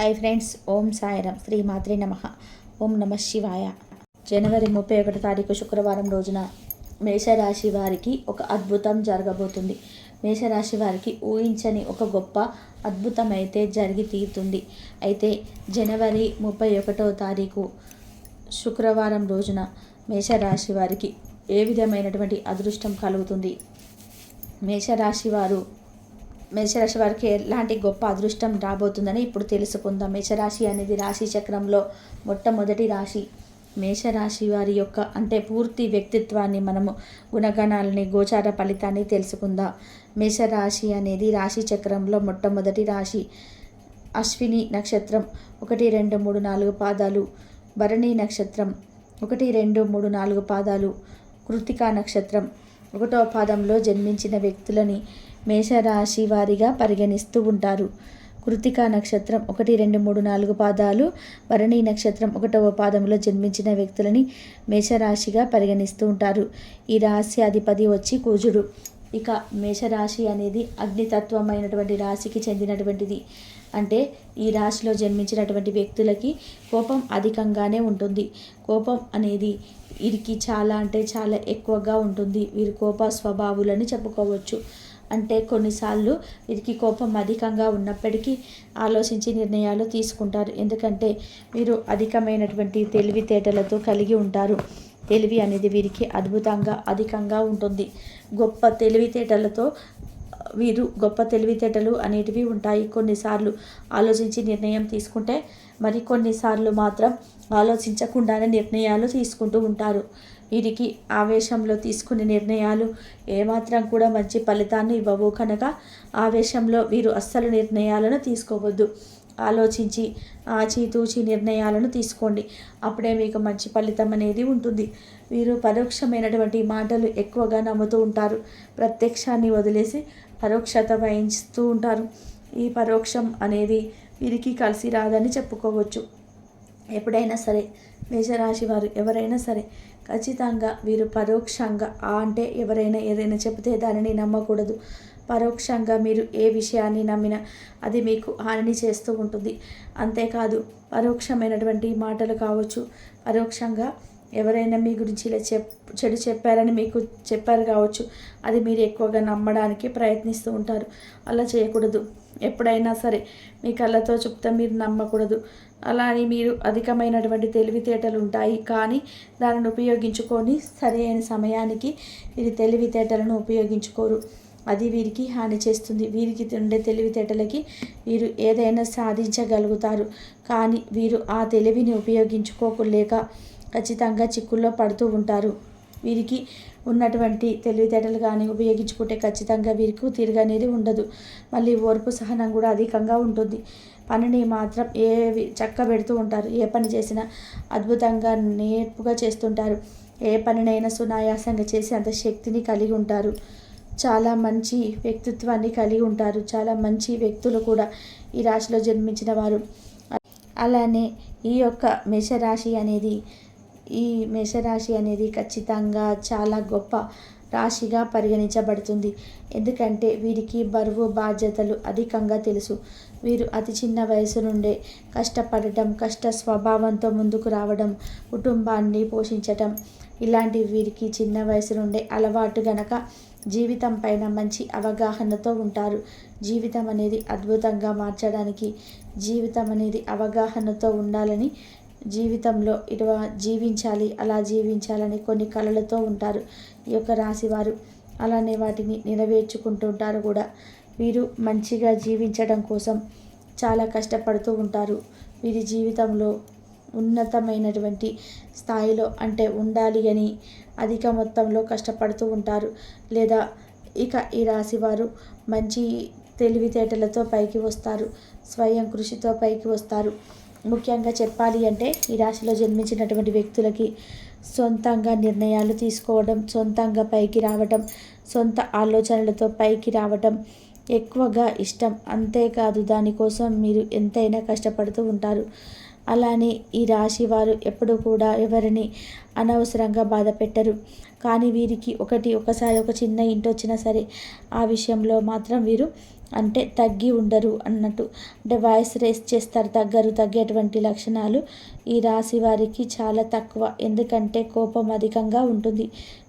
High friends ఓం సాయిరామ్ శ్రీ మాత్రి నమ. ఓం నమ శివాయ. జనవరి ముప్పై ఒకటి తారీఖు శుక్రవారం రోజున మేషరాశి వారికి ఒక అద్భుతం జరగబోతుంది. మేషరాశి వారికి ఊహించని ఒక గొప్ప అద్భుతం అయితే జరిగి తీరుతుంది. అయితే జనవరి ముప్పై ఒకటో తారీఖు శుక్రవారం రోజున మేషరాశి వారికి ఏ విధమైనటువంటి అదృష్టం కలుగుతుంది? మేషరాశి వారు మేషరాశి వారికి ఎలాంటి గొప్ప అదృష్టం రాబోతుందని ఇప్పుడు తెలుసుకుందాం. మేషరాశి అనేది రాశి చక్రంలో మొట్టమొదటి రాశి. మేషరాశి వారి యొక్క అంటే పూర్తి వ్యక్తిత్వాన్ని మనము గుణగణాలని గోచార ఫలితాన్ని తెలుసుకుందాం. మేషరాశి అనేది రాశి చక్రంలో మొట్టమొదటి రాశి. అశ్విని నక్షత్రం ఒకటి రెండు మూడు నాలుగు పాదాలు. భరణి నక్షత్రం ఒకటి రెండు మూడు నాలుగు పాదాలు. కృతికా నక్షత్రం ఒకటో పాదంలో జన్మించిన వ్యక్తులని మేషరాశి వారిగా పరిగణిస్తూ ఉంటారు. కృతికా నక్షత్రం ఒకటి రెండు మూడు నాలుగు పాదాలు. భరణి నక్షత్రం ఒకటవ పాదంలో జన్మించిన వ్యక్తులని మేషరాశిగా పరిగణిస్తూ ఉంటారు. ఈ రాశి అధిపతి వచ్చి కూజుడు. ఇక మేషరాశి అనేది అగ్నితత్వమైనటువంటి రాశికి చెందినటువంటిది. అంటే ఈ రాశిలో జన్మించినటువంటి వ్యక్తులకి కోపం అధికంగానే ఉంటుంది. కోపం అనేది వీరికి చాలా అంటే చాలా ఎక్కువగా ఉంటుంది. వీరు కోప స్వభావులని చెప్పుకోవచ్చు. అంటే కొన్నిసార్లు వీరికి కోపం అధికంగా ఉన్నప్పటికీ ఆలోచించి నిర్ణయాలు తీసుకుంటారు. ఎందుకంటే వీరు అధికమైనటువంటి తెలివితేటలతో కలిగి ఉంటారు. తెలివి అనేది వీరికి అద్భుతంగా అధికంగా ఉంటుంది. గొప్ప తెలివితేటలతో వీరు గొప్ప తెలివితేటలు అనేటివి ఉంటాయి. కొన్నిసార్లు ఆలోచించి నిర్ణయం తీసుకుంటే మరి కొన్నిసార్లు మాత్రం ఆలోచించకుండానే నిర్ణయాలు తీసుకుంటూ ఉంటారు. వీరికి ఆవేశంలో తీసుకునే నిర్ణయాలు ఏమాత్రం కూడా మంచి ఫలితాన్ని ఇవ్వవు కనుక ఆవేశంలో వీరు అస్సలు నిర్ణయాలను తీసుకోవద్దు. ఆలోచించి ఆచితూచి నిర్ణయాలను తీసుకోండి. అప్పుడే మీకు మంచి ఫలితం అనేది ఉంటుంది. వీరు పరోక్షమైనటువంటి మాటలు ఎక్కువగా నమ్ముతూ ఉంటారు. ప్రత్యక్షాన్ని వదిలేసి పరోక్షత వహిస్తూ ఉంటారు. ఈ పరోక్షం అనేది వీరికి కలిసి రాదని చెప్పుకోవచ్చు. ఎప్పుడైనా సరే మేషరాశి వారు ఎవరైనా సరే ఖచ్చితంగా వీరు పరోక్షంగా ఆ అంటే ఎవరైనా ఏదైనా చెబితే దానిని నమ్మకూడదు. పరోక్షంగా మీరు ఏ విషయాన్ని నమ్మినా అది మీకు హాని చేస్తూ ఉంటుంది. అంతేకాదు పరోక్షమైనటువంటి మాటలు కావచ్చు. పరోక్షంగా ఎవరైనా మీ గురించి ఇలా చెప్ చెడు చెప్పారని మీకు చెప్పారు కావచ్చు అది మీరు ఎక్కువగా నమ్మడానికి ప్రయత్నిస్తూ ఉంటారు. అలా చేయకూడదు. ఎప్పుడైనా సరే మీ కళ్ళతో చెప్తే మీరు నమ్మకూడదు. అలా అని మీరు అధికమైనటువంటి తెలివితేటలు ఉంటాయి. కానీ దానిని ఉపయోగించుకొని సరైన సమయానికి మీరు తెలివితేటలను ఉపయోగించుకోరు. అది వీరికి హాని చేస్తుంది. వీరికి ఉండే తెలివితేటలకి వీరు ఏదైనా సాధించగలుగుతారు. కానీ వీరు ఆ తెలివిని ఉపయోగించుకోలేక ఖచ్చితంగా చిక్కుల్లో పడుతూ ఉంటారు. వీరికి ఉన్నటువంటి తెలివితేటలు కానీ ఉపయోగించుకుంటే ఖచ్చితంగా వీరికి తిరగనేది ఉండదు. మళ్ళీ ఓర్పు సహనం కూడా అధికంగా ఉంటుంది. పనిని మాత్రం ఏ చక్క పెడుతూ ఉంటారు. ఏ పని చేసినా అద్భుతంగా నేర్పుగా చేస్తుంటారు. ఏ పనినైనా సునాయాసంగా చేసి అంత శక్తిని కలిగి ఉంటారు. చాలా మంచి వ్యక్తిత్వాన్ని కలిగి ఉంటారు. చాలా మంచి వ్యక్తులు కూడా ఈ రాశిలో జన్మించిన వారు. అలానే ఈ యొక్క మేషరాశి అనేది ఈ మేషరాశి అనేది ఖచ్చితంగా చాలా గొప్ప రాశిగా పరిగణించబడుతుంది. ఎందుకంటే వీరికి బరువు బాధ్యతలు అధికంగా తెలుసు. వీరు అతి చిన్న వయసు నుండే కష్టపడటం కష్ట స్వభావంతో ముందుకు రావడం కుటుంబాన్ని పోషించటం ఇలాంటి వీరికి చిన్న వయసు నుండే అలవాటు గనక జీవితం పైన మంచి అవగాహనతో ఉంటారు. జీవితం అనేది అద్భుతంగా మార్చడానికి జీవితం అనేది అవగాహనతో ఉండాలని జీవితంలో ఇటువ జీవించాలి అలా జీవించాలని కొన్ని కళలతో ఉంటారు ఈ యొక్క రాశివారు. అలానే వాటిని నెరవేర్చుకుంటుంటారు కూడా. వీరు మంచిగా జీవించడం కోసం చాలా కష్టపడుతూ ఉంటారు. వీరి జీవితంలో ఉన్నతమైనటువంటి స్థాయిలో అంటే ఉండాలి అని అధిక మొత్తంలో కష్టపడుతూ ఉంటారు. లేదా ఇక ఈ రాశి వారు మంచి తెలివితేటలతో పైకి వస్తారు. స్వయం కృషితో పైకి వస్తారు. ముఖ్యంగా చెప్పాలి అంటే ఈ రాశిలో జన్మించినటువంటి వ్యక్తులకి సొంతంగా నిర్ణయాలు తీసుకోవడం సొంతంగా పైకి రావటం సొంత ఆలోచనలతో పైకి రావటం ఎక్కువగా ఇష్టం. అంతేకాదు దానికోసం మీరు ఎంతైనా కష్టపడుతూ ఉంటారు. అలానే ఈ రాశి వారు ఎప్పుడు కూడా ఎవరిని అనవసరంగా బాధ పెట్టరు. కానీ వీరికి ఒకటి ఒకసారి ఒక చిన్న ఇంటి వచ్చినా సరే ఆ విషయంలో మాత్రం వీరు అంటే తగ్గి ఉండరు అన్నట్టు. అంటే వాయిస్ రేస్ చేస్తారు తగ్గరు తగ్గేటువంటి లక్షణాలు ఈ రాశి వారికి చాలా తక్కువ. ఎందుకంటే కోపం అధికంగా ఉంటుంది.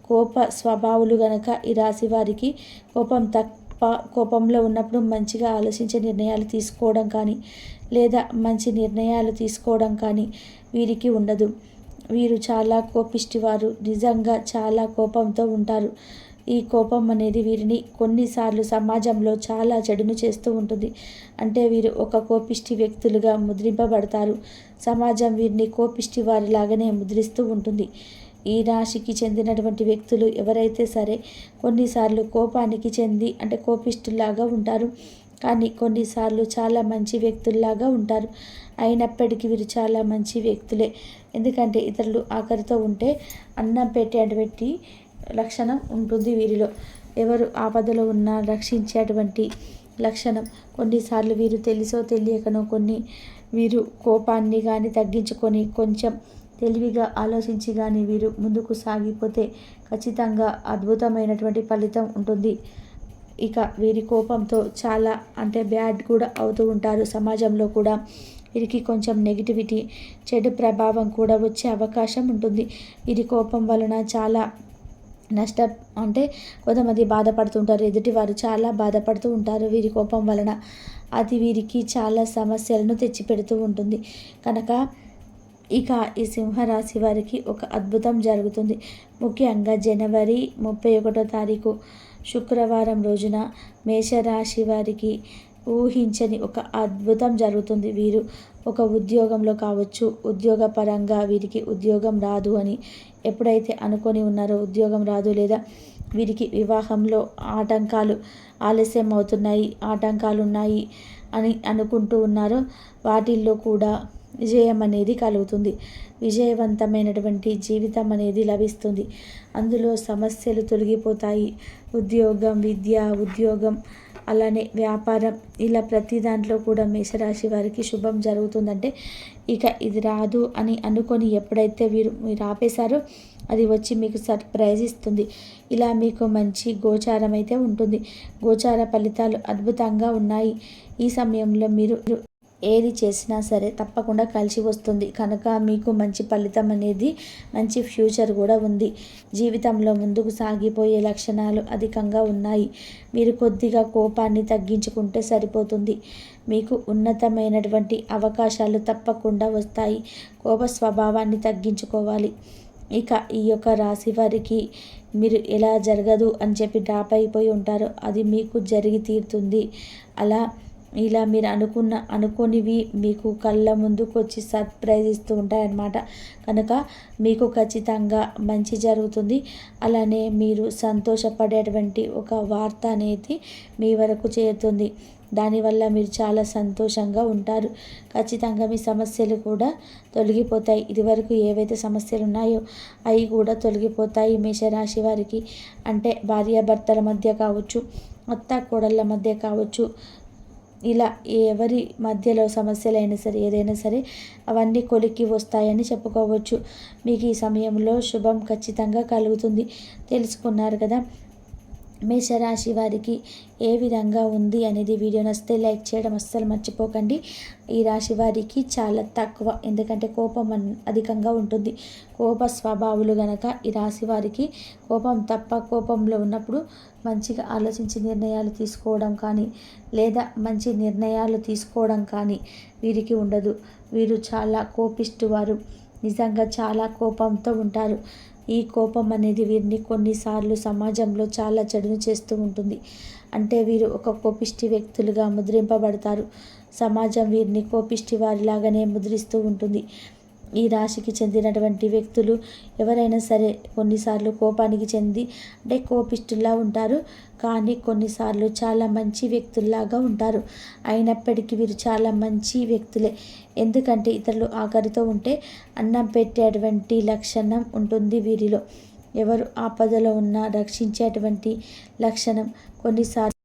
కోప స్వభావులు గనక ఈ రాశి వారికి కోపం తప్ప కోపంలో ఉన్నప్పుడు మంచిగా ఆలోచించే నిర్ణయాలు తీసుకోవడం కానీ లేదా మంచి నిర్ణయాలు తీసుకోవడం కానీ వీరికి ఉండదు. వీరు చాలా కోపిష్టివారు నిజంగా చాలా కోపంతో ఉంటారు. ఈ కోపం అనేది వీరిని కొన్నిసార్లు సమాజంలో చాలా చెడును చేస్తూ ఉంటుంది. అంటే వీరు ఒక కోపిష్టి వ్యక్తులుగా ముద్రింపబడతారు. సమాజం వీరిని కోపిష్టి వారిలాగానే ముద్రిస్తూ ఉంటుంది. ఈ రాశికి చెందినటువంటి వ్యక్తులు ఎవరైతే సరే కొన్నిసార్లు కోపానికి చెంది అంటే కోపిష్టులాగా ఉంటారు. కానీ కొన్నిసార్లు చాలా మంచి వ్యక్తుల్లాగా ఉంటారు. అయినప్పటికీ వీరు చాలా మంచి వ్యక్తులే. ఎందుకంటే ఇతరులు ఆఖరితో ఉంటే అన్నం పెట్టేటువంటి లక్షణం ఉంటుంది వీరిలో. ఎవరు ఆపదలో ఉన్నా రక్షించేటువంటి లక్షణం. కొన్నిసార్లు వీరు తెలుసో తెలియకనో కొన్ని వీరు కోపాన్ని కానీ తగ్గించుకొని కొంచెం తెలివిగా ఆలోచించి కానీ వీరు ముందుకు సాగిపోతే ఖచ్చితంగా అద్భుతమైనటువంటి ఫలితం ఉంటుంది. ఇక వీరి కోపంతో చాలా అంటే బ్యాడ్ కూడా అవుతూ ఉంటారు సమాజంలో కూడా. వీరికి కొంచెం నెగిటివిటీ చెడు ప్రభావం కూడా వచ్చే అవకాశం ఉంటుంది. వీరి కోపం వలన చాలా నష్ట అంటే కొంతమంది బాధపడుతుంటారు. ఎదుటి వారు చాలా బాధపడుతూ ఉంటారు. వీరి కోపం వలన అది వీరికి చాలా సమస్యలను తెచ్చిపెడుతూ ఉంటుంది. కనుక ఇక ఈ సింహరాశి వారికి ఒక అద్భుతం జరుగుతుంది. ముఖ్యంగా జనవరి ముప్పై ఒకటో తారీఖు శుక్రవారం రోజున మేషరాశి వారికి ఊహించని ఒక అద్భుతం జరుగుతుంది. వీరు ఒక ఉద్యోగంలో కావచ్చు ఉద్యోగపరంగా వీరికి ఉద్యోగం రాదు అని ఎప్పుడైతే అనుకొని ఉన్నారో ఉద్యోగం రాదు లేదా వీరికి వివాహంలో ఆటంకాలు ఆలస్యం అవుతున్నాయి ఆటంకాలు ఉన్నాయి అని అనుకుంటూ ఉన్నారో వాటిల్లో కూడా విజయం అనేది కలుగుతుంది. విజయవంతమైనటువంటి జీవితం అనేది లభిస్తుంది. అందులో సమస్యలు తొలగిపోతాయి. ఉద్యోగం విద్య ఉద్యోగం అలానే వ్యాపారం ఇలా ప్రతి దాంట్లో కూడా మేషరాశి వారికి శుభం జరుగుతుందంటే ఇక ఇది రాదు అని అనుకొని ఎప్పుడైతే వీరు మీరు ఆపేశారో అది వచ్చి మీకు సర్ప్రైజ్ ఇస్తుంది. ఇలా మీకు మంచి గోచారం అయితే ఉంటుంది. గోచార ఫలితాలు అద్భుతంగా ఉన్నాయి. ఈ సమయంలో మీరు ఏది చేసినా సరే తప్పకుండా కలిసి వస్తుంది. కనుక మీకు మంచి ఫలితం అనేది మంచి ఫ్యూచర్ కూడా ఉంది. జీవితంలో ముందుకు సాగిపోయే లక్షణాలు అధికంగా ఉన్నాయి. మీరు కొద్దిగా కోపాన్ని తగ్గించుకుంటే సరిపోతుంది. మీకు ఉన్నతమైనటువంటి అవకాశాలు తప్పకుండా వస్తాయి. కోప స్వభావాన్ని తగ్గించుకోవాలి. ఇక ఈ యొక్క రాశి వారికి మీరు ఎలా జరగదు అని చెప్పి డ్రాప్ అయిపోయి ఉంటారో అది మీకు జరిగి తీరుతుంది. అలా ఇలా మీరు అనుకున్న అనుకోనివి మీకు కళ్ళ ముందుకు వచ్చి సర్ప్రైజ్ ఇస్తూ ఉంటాయన్నమాట. కనుక మీకు ఖచ్చితంగా మంచి జరుగుతుంది. అలానే మీరు సంతోషపడేటువంటి ఒక వార్త అనేది మీ వరకు చేరుతుంది. దానివల్ల మీరు చాలా సంతోషంగా ఉంటారు. ఖచ్చితంగా మీ సమస్యలు కూడా తొలగిపోతాయి. ఇదివరకు ఏవైతే సమస్యలు ఉన్నాయో అవి కూడా తొలగిపోతాయి మేషరాశి వారికి. అంటే భార్యాభర్తల మధ్య కావచ్చు అత్త కోడళ్ళ మధ్య కావచ్చు ఇలా ఎవరి మధ్యలో సమస్యలైనా సరే ఏదైనా సరే అవన్నీ కొలిక్కి వస్తాయని చెప్పుకోవచ్చు. మీకు ఈ సమయంలో శుభం ఖచ్చితంగా కలుగుతుంది. తెలుసుకున్నారు కదా? మేషరాశి వారికి ఏ విధంగా ఉంది అనేది వీడియో నచ్చితే లైక్ చేయడం అస్సలు మర్చిపోకండి. ఈ రాశి వారికి చాలా తక్కువ ఎందుకంటే కోపం అధికంగా ఉంటుంది. కోప స్వభావులు గనక ఈ రాశి వారికి కోపం తప్ప కోపంలో ఉన్నప్పుడు మంచిగా ఆలోచించి నిర్ణయాలు తీసుకోవడం కానీ లేదా మంచి నిర్ణయాలు తీసుకోవడం కానీ వీరికి ఉండదు. వీరు చాలా కోపిష్టి వారు. నిజంగా చాలా కోపంతో ఉంటారు. ఈ కోపం అనేది వీరిని కొన్నిసార్లు సమాజంలో చాలా చెడును చేస్తూ ఉంటుంది. అంటే వీరు ఒక కోపిష్టి వ్యక్తులుగా ముద్రింపబడతారు. సమాజం వీరిని కోపిష్టి వారిలాగానే ముద్రిస్తూ ఉంటుంది. ఈ రాశికి చెందినటువంటి వ్యక్తులు ఎవరైనా సరే కొన్నిసార్లు కోపానికి చెంది అంటే కోపిష్టుల్లా ఉంటారు. కానీ కొన్నిసార్లు చాలా మంచి వ్యక్తుల్లాగా ఉంటారు. అయినప్పటికీ వీరు చాలా మంచి వ్యక్తులే. ఎందుకంటే ఇతరులు ఆఖరితో ఉంటే అన్నం పెట్టేటువంటి లక్షణం ఉంటుంది వీరిలో. ఎవరు ఆపదలో ఉన్నా రక్షించేటువంటి లక్షణం కొన్నిసార్లు